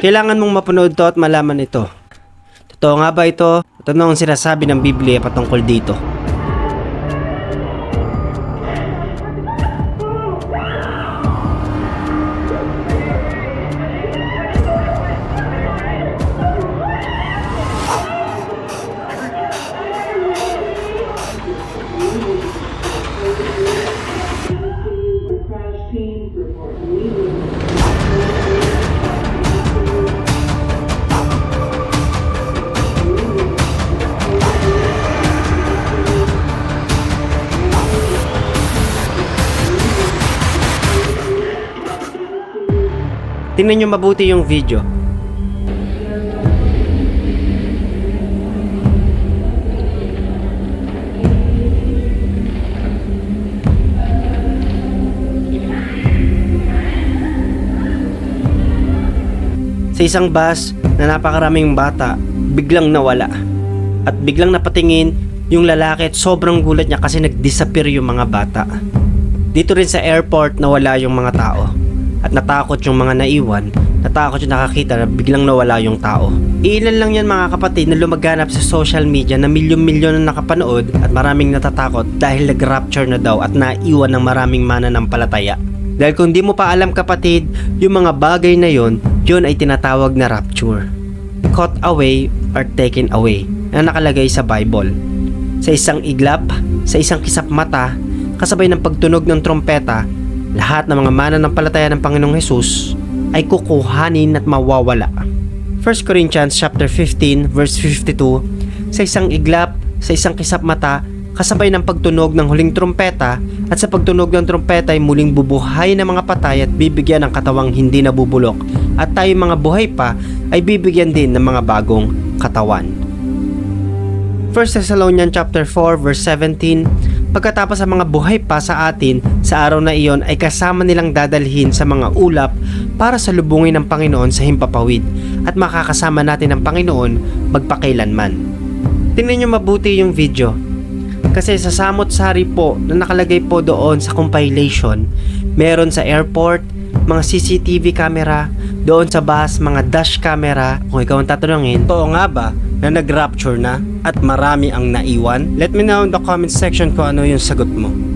Kailangan mong mapanood to at malaman ito. Totoo nga ba ito? Ito na ang sinasabi ng Biblia patungkol dito. Tingnan nyo mabuti yung video. Sa isang bus na napakaraming bata, biglang nawala. At biglang napatingin yung lalaki at sobrang gulat niya kasi nag-disappear yung mga bata. Dito rin sa airport nawala yung mga tao. At natakot yung mga naiwan, natakot yung nakakita na biglang nawala yung tao. Ilan lang yan mga kapatid na lumaganap sa social media na milyon-milyon na nakapanood at maraming natatakot dahil nag-rapture na daw at naiwan ng maraming mananampalataya. Dahil kung di mo pa alam kapatid, yung mga bagay na yon, yun ay tinatawag na rapture. Caught away or taken away na nakalagay sa Bible. Sa isang iglap, sa isang kisap mata, kasabay ng pagtunog ng trompeta, lahat ng mga mananampalataya ng Panginoong Hesus ay kukuhanin at mawawala. 1 Corinthians chapter 15 verse 52 Sa isang iglap, sa isang kisap mata, kasabay ng pagtunog ng huling trompeta at sa pagtunog ng trompeta ay muling bubuhay ng mga patay at bibigyan ng katawang hindi nabubulok at tayo mga buhay pa ay bibigyan din ng mga bagong katawan. 1 Thessalonians chapter 4 verse 17 Pagkatapos sa mga buhay pa sa atin sa araw na iyon ay kasama nilang dadalhin sa mga ulap para sa lubungin ng Panginoon sa himpapawid at makakasama natin ang Panginoon magpakailanman. Tingnan nyo mabuti yung video kasi sa samot sari po na nakalagay po doon sa compilation meron sa airport mga CCTV camera doon sa bus mga dash camera kung ikaw ang tatanungin totoo nga ba na nag-rapture na at marami ang naiwan? Let me know in the comment section kung ano yung sagot mo